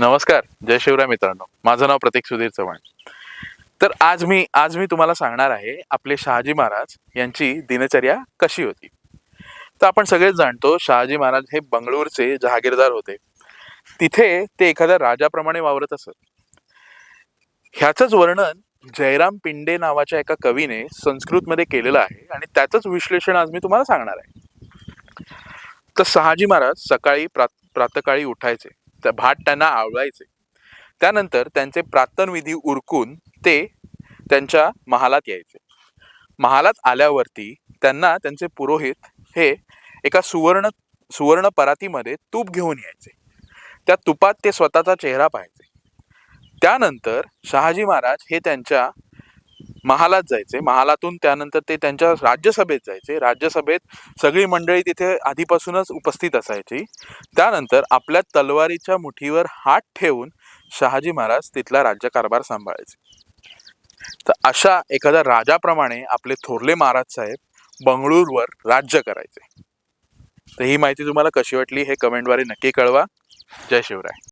नमस्कार जय शिवराय मित्रांनो. माझं नाव प्रतीक सुधीर चव्हाण. तर आज मी आज मी तुम्हाला सांगणार आहे आपले शहाजी महाराज यांची दिनचर्या कशी होती. तर आपण सगळेच जाणतो शहाजी महाराज हे बंगळूरचे जहागीरदार होते. तिथे ते एखाद्या राजाप्रमाणे वावरत असत. ह्याचंच वर्णन जयराम पिंडे नावाच्या एका कवीने संस्कृतमध्ये केलेलं आहे आणि त्याचंच विश्लेषण आज मी तुम्हाला सांगणार आहे. तर शहाजी महाराज सकाळी प्रात प्रातकाळी उठायचे. त्या भाट त्यांना आवळायचे. त्यानंतर त्यांचे प्रार्थनविधी उरकून ते त्यांच्या महालात यायचे. महालात आल्यावरती त्यांना त्यांचे पुरोहित हे एका सुवर्ण सुवर्ण परातीमध्ये तूप घेऊन यायचे. त्या तुपात ते स्वतःचा चेहरा पाहायचे. त्यानंतर शहाजी महाराज हे त्यांच्या महालात जायचे. महालातून त्यानंतर ते त्यांच्या राज्यसभेत जायचे. राज्यसभेत सगळी मंडळी तिथे आधीपासूनच उपस्थित असायची. त्यानंतर आपल्या तलवारीच्या मुठीवर हात ठेवून शहाजी महाराज तिथला राज्यकारभार सांभाळायचे. तर अशा एखाद्या राजाप्रमाणे आपले थोरले महाराज साहेब बंगळूरवर राज्य करायचे. तर ही माहिती तुम्हाला कशी वाटली हे कमेंटद्वारे नक्की कळवा. जय शिवराय.